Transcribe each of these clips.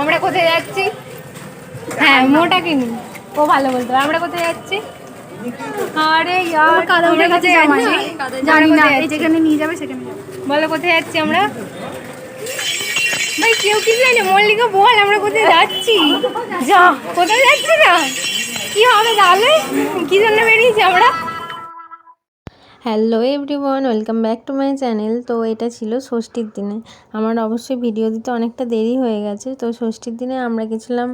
আমরা কোথায় যাচ্ছি? হ্যাঁ মোটা কিনি। ও ভালো বলতো আমরা কোথায় যাচ্ছি? আরে ইয়ার কাদা উঠে গেছে যাচ্ছি? জানি না। যাচ্ছি? যেখানে নিয়ে যাবে সেখানে বলো কোথায় যাচ্ছি আমরা? ভাই কেউ কিছু জানি? মল্লিকা বল আমরা কোথায় যাচ্ছি? যা কোথায় যাচ্ছি না? কি হবে তাহলে? কি জন্য বেরিয়েছি আমরা? Hello everyone, welcome back to my channel. তো এটা ছিল ষষ্ঠীর দিনে। আমার অবশ্যই ভিডিও দিতে অনেকটা দেরি হয়ে গেছে। তো ষষ্ঠীর দিনে আমরা গেছিলাম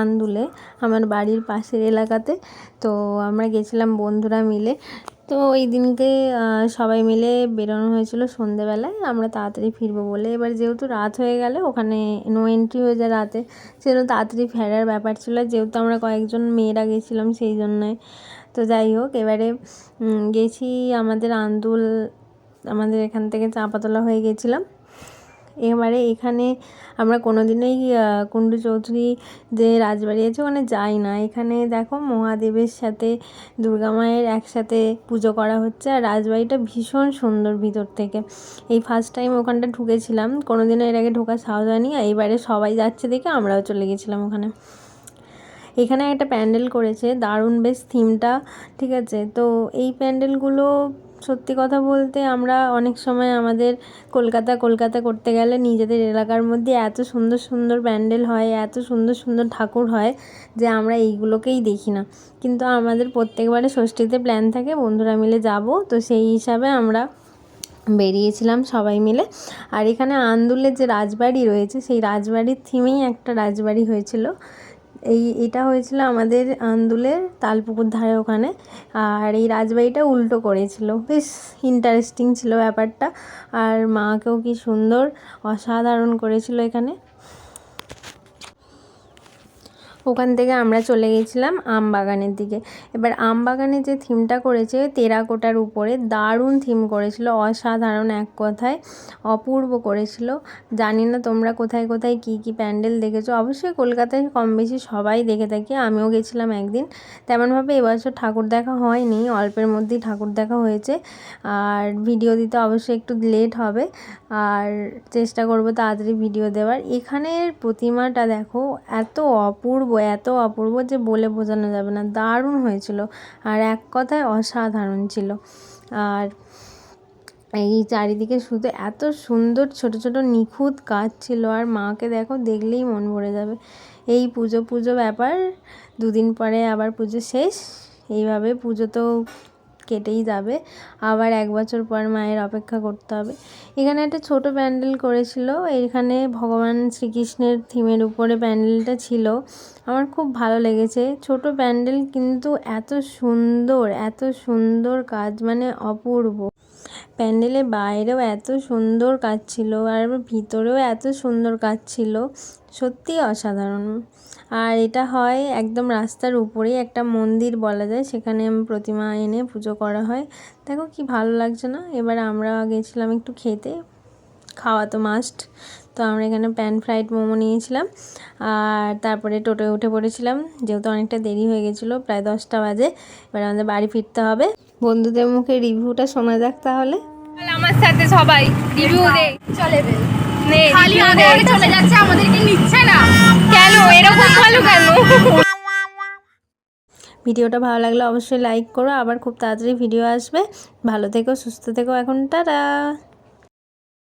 আন্দুলে, আমার বাড়ির পাশের এলাকাতে। তো আমরা গেছিলাম বন্ধুরা মিলে। তো ওই দিনকে সবাই মিলে বেরোনো হয়েছিল সন্ধেবেলায়। আমরা তাড়াতাড়ি ফিরবো বলে। এবার যেহেতু রাত হয়ে গেলে, ওখানে নো এন্ট্রি হয়ে যায় রাতে। সেজন্য তাড়াতাড়ি ফেরার ব্যাপার ছিল। যেহেতু আমরা কয়েকজন মেয়েরা গেছিলাম সেই জন্যে। তো যাই হোক, এবারে গেছি আমাদের আন্দুল, আমাদের এখান থেকে চাঁপাতলা হয়ে গেছিলাম। এবারে এখানে আমরা কোনো দিনই কুণ্ডু চৌধুরী যে রাজবাড়ি আছে ওখানে যাই না। এখানে দেখো মহাদেবের সাথে, দুর্গা মায়ের একসাথে পুজো করা হচ্ছে আর রাজবাড়িটা ভীষণ সুন্দর ভিতর থেকে। এই ফার্স্ট টাইম ওখানটা ঢুকেছিলাম কোনো দিনও এর আগে ঢোকার সাহস হয়নি এবারে সবাই যাচ্ছে দেখে আমরাও চলে গেছিলাম ওখানে। এখানে একটা প্যান্ডেল করেছে, দারুণ বেশ থিমটা ঠিক আছে? তো এই প্যান্ডেলগুলো সত্যি কথা বলতে আমরা অনেক সময় আমাদের কলকাতা কলকাতা করতে গেলে নিজেদের এলাকার মধ্যে এত সুন্দর সুন্দর প্যান্ডেল হয়, এত সুন্দর সুন্দর ঠাকুর হয় যে আমরা এইগুলোকেই দেখি না। কিন্তু আমাদের প্রত্যেকবারে ষষ্ঠীতে প্ল্যান থাকে, বন্ধুরা মিলে যাব। তো সেই হিসাবে আমরা বেরিয়েছিলাম সবাই মিলে। আর এখানে আন্দুলের যে রাজবাড়ি রয়েছে, সেই রাজবাড়ির থিমেই একটা রাজবাড়ি হয়েছিল। এই, এটা হয়েছিল আমাদের আন্দুলের তালপুকুর ধারে ওখানে। আর এই রাজবাড়িটা উল্টো করেছিল। বেশ ইন্টারেস্টিং ছিল ব্যাপারটা। আর মাকেও কি সুন্দর, অসাধারণ করেছিল এখানে। ওখান থেকে আমরা চলে গেছিলাম আম বাগানের দিকে। এবার আম বাগানে যে থিমটা করেছে, টেরাকোটার উপরে দারুণ থিম করেছিল, অসাধারণ এক কথায় অপূর্ব করেছিল। জানি না তোমরা কোথায় কোথায় কি কি প্যান্ডেল দেখেছ, অবশ্যই কলকাতায় কম বেশি সবাই দেখে থাকি, আমিও গেছিলাম একদিন। তেমনভাবে এবছর ঠাকুর দেখা হয়নি, অল্পের মধ্যেই ঠাকুর দেখা হয়েছে। আর ভিডিও দিতে অবশ্যই একটু লেট হবে, আর চেষ্টা করব তাড়াতাড়ি ভিডিও দেওয়ার। এখানের প্রতিমাটা দেখো, এত অপূর্ব এত অপূর্ব যে বলে বোঝানো যাবে না, দারুণ হয়েছিল। আর এক কথায় অসাধারণ ছিল। আর এই চারিদিকে শুধু এত সুন্দর ছোট ছোট নিখুঁত কাজ ছিল। আর মাকে দেখো, দেখলেই মন ভরে যাবে। এই পুজো পুজো ব্যাপার, দুদিন পরে আবার পুজো শেষ। এইভাবে পুজো তো কেটেই যাবে। আবার এক বছর পর মায়ের অপেক্ষা করতে হবে। এখানে একটা ছোট প্যান্ডেল করেছিল। এখানে ভগবান শ্রীকৃষ্ণের থিমের উপরে প্যান্ডেলটা ছিল। আমার খুব ভালো লেগেছে। ছোট প্যান্ডেল কিন্তু এত সুন্দর এত সুন্দর কাজ মানে অপূর্ব। প্যান্ডেলের বাইরেও এত সুন্দর কাজ ছিল আর ভিতরেও এত সুন্দর কাজ ছিল, সত্যি অসাধারণ। আর এটা হয় একদম রাস্তার উপরেই একটা মন্দির বলা যায়, সেখানে প্রতিমা এনে পুজো করা হয়। দেখো কি ভালো লাগছে না? এবার আমরা গেছিলাম একটু খেতে, খাওয়া তো মাস্ট তো আমরা এখানে প্যান ফ্রাইড মোমো নিয়েছিলাম, আর তারপরে টোটোয় উঠে পড়েছিলাম, যেহেতু অনেকটা দেরি হয়ে গেছিল, প্রায় দশটা বাজে, এবার আমাদের বাড়ি ফিরতে হবে। বন্ধুদের মুখে রিভিউটা শোনা যাক তাহলে। আমার সাথে সবাই রিভিউ দে। চলে বে নে খালি review দে। চলে যাচ্ছে আমাদেরকে নিচ্ছে না। কেন? এরকম ভালো কেন? ভিডিওটা ভালো লাগলে অবশ্যই লাইক করো আবার খুব তাড়াতাড়ি ভিডিও আসবে। ভালো থেকো সুস্থ থেকো এখন টাটা।